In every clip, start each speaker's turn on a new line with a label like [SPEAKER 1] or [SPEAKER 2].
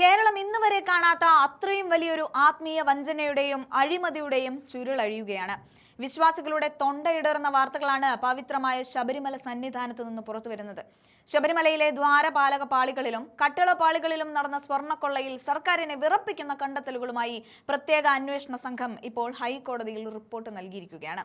[SPEAKER 1] കേരളം ഇന്ന് വരെ കാണാത്ത അത്രയും വലിയൊരു ആത്മീയ വഞ്ചനയുടെയും അഴിമതിയുടെയും ചുരുളഴിയുകയാണ്. വിശ്വാസികളുടെ തൊണ്ടയിടറുന്ന വാർത്തകളാണ് പവിത്രമായ ശബരിമല സന്നിധാനത്ത് നിന്ന് പുറത്തു വരുന്നത്. ശബരിമലയിലെ ദ്വാരപാലക പാളികളിലും കട്ടിള പാളികളിലും നടന്ന സ്വർണക്കൊള്ളയിൽ സർക്കാരിനെ വിറപ്പിക്കുന്ന കണ്ടെത്തലുകളുമായി പ്രത്യേക അന്വേഷണ സംഘം ഇപ്പോൾ ഹൈക്കോടതിയിൽ റിപ്പോർട്ട് നൽകിയിരിക്കുകയാണ്.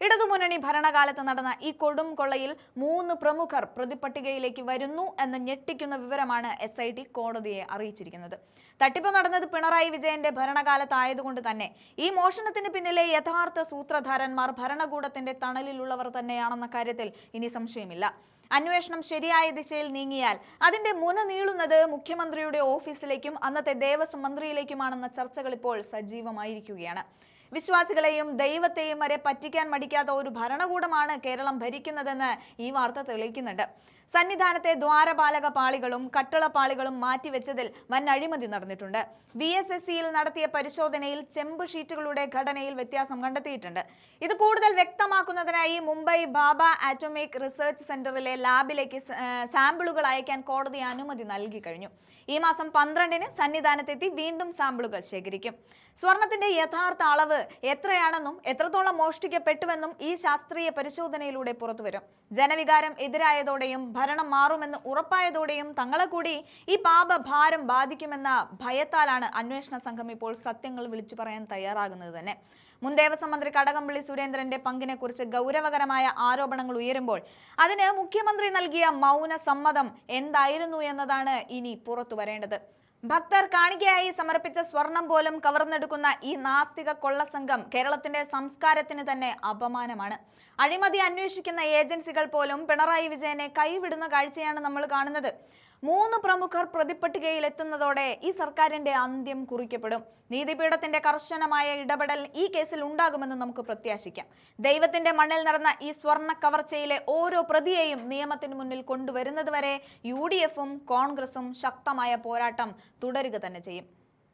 [SPEAKER 1] ഇടതുമുന്നണി ഭരണകാലത്ത് നടന്ന ഈ കൊടും കൊള്ളയിൽ മൂന്ന് പ്രമുഖർ പ്രതിപട്ടികയിലേക്ക് വരുന്നു എന്ന് ഞെട്ടിക്കുന്ന വിവരമാണ് എസ് ഐ ടി കോടതിയെ അറിയിച്ചിരിക്കുന്നത്. തട്ടിപ്പ് നടന്നത് പിണറായി വിജയന്റെ ഭരണകാലത്തായതുകൊണ്ട് തന്നെ. ഈ മോഷണത്തിന് പിന്നിലെ യഥാർത്ഥ സൂത്രധാരന്മാർ ഭരണകൂടത്തിന്റെ തണലിലുള്ളവർ തന്നെയാണെന്ന കാര്യത്തിൽ ഇനി സംശയമില്ല. അന്വേഷണം ശരിയായ ദിശയിൽ നീങ്ങിയാൽ അതിന്റെ മുന നീളുന്നത് മുഖ്യമന്ത്രിയുടെ ഓഫീസിലേക്കും അന്നത്തെ ദേവസ്വം മന്ത്രിയിലേക്കുമാണെന്ന ചർച്ചകൾ ഇപ്പോൾ സജീവമായിരിക്കുകയാണ്. വിശ്വാസികളെയും ദൈവത്തെയും വരെ പറ്റിക്കാൻ മടിക്കാത്ത ഒരു ഭരണകൂടമാണ് കേരളം ഭരിക്കുന്നതെന്ന് ഈ വാർത്ത തെളിയിക്കുന്നുണ്ട്. സന്നിധാനത്തെ ദ്വാരപാലക പാളികളും കട്ടളപ്പാളികളും പാളികളും മാറ്റിവെച്ചതിൽ വൻ അഴിമതി നടന്നിട്ടുണ്ട്. വി എസ് എസ് സിയിൽ നടത്തിയ പരിശോധനയിൽ ചെമ്പ് ഷീറ്റുകളുടെ ഘടനയിൽ വ്യത്യാസം കണ്ടെത്തിയിട്ടുണ്ട്. ഇത് കൂടുതൽ വ്യക്തമാക്കുന്നതിനായി മുംബൈ ബാബ ആറ്റോമിക് റിസർച്ച് സെന്ററിലെ ലാബിലേക്ക് സാമ്പിളുകൾ അയക്കാൻ കോടതി അനുമതി നൽകി കഴിഞ്ഞു. ഈ മാസം പന്ത്രണ്ടിന് സന്നിധാനത്തെത്തി വീണ്ടും സാമ്പിളുകൾ ശേഖരിക്കും. സ്വർണത്തിന്റെ യഥാർത്ഥ അളവ് എത്രയാണെന്നും എത്രത്തോളം മോഷ്ടിക്കപ്പെട്ടുവെന്നും ഈ ശാസ്ത്രീയ പരിശോധനയിലൂടെ പുറത്തുവരും. ജനവികാരം എതിരായതോടെയും ഭരണം മാറുമെന്ന് ഉറപ്പായതോടെയും തങ്ങളെ കൂടി ഈ പാപഭാരം ബാധിക്കുമെന്ന ഭയത്താലാണ് അന്വേഷണ സംഘം ഇപ്പോൾ സത്യങ്ങൾ വിളിച്ചു പറയാൻ തയ്യാറാകുന്നത് തന്നെ. മുൻ ദേവസ്വം മന്ത്രി കടകംപള്ളി സുരേന്ദ്രന്റെ പങ്കിനെക്കുറിച്ച് ഗൗരവകരമായ ആരോപണങ്ങൾ ഉയരുമ്പോൾ അതിന് മുഖ്യമന്ത്രി നൽകിയ മൗന സമ്മതം എന്തായിരുന്നു എന്നതാണ് ഇനി പുറത്തു വരേണ്ടത് ഭക്തർ കാണികയായി സമർപ്പിച്ച സ്വർണം പോലും കവർന്നെടുക്കുന്ന ഈ നാസ്തിക കൊള്ളസംഘം കേരളത്തിന്റെ സംസ്കാരത്തിന് തന്നെ അപമാനമാണ്. അഴിമതി അന്വേഷിക്കുന്ന ഏജൻസികൾ പോലും പിണറായി വിജയനെ കൈവിടുന്ന കാഴ്ചയാണ് നമ്മൾ കാണുന്നത്. മൂന്ന് പ്രമുഖർ പ്രതിപ്പട്ടികയിൽ എത്തുന്നതോടെ ഈ സർക്കാരിന്റെ അന്ത്യം കുറിക്കപ്പെടും. നീതിപീഠത്തിന്റെ കർശനമായ ഇടപെടൽ ഈ കേസിൽ ഉണ്ടാകുമെന്ന് നമുക്ക് പ്രത്യാശിക്കാം. ദൈവത്തിന്റെ മണ്ണിൽ നടന്ന ഈ സ്വർണ കവർച്ചയിലെ ഓരോ പ്രതിയെയും നിയമത്തിന് മുന്നിൽ കൊണ്ടുവരുന്നതുവരെ യു ഡി എഫും കോൺഗ്രസും ശക്തമായ പോരാട്ടം തുടരുക തന്നെ ചെയ്യും.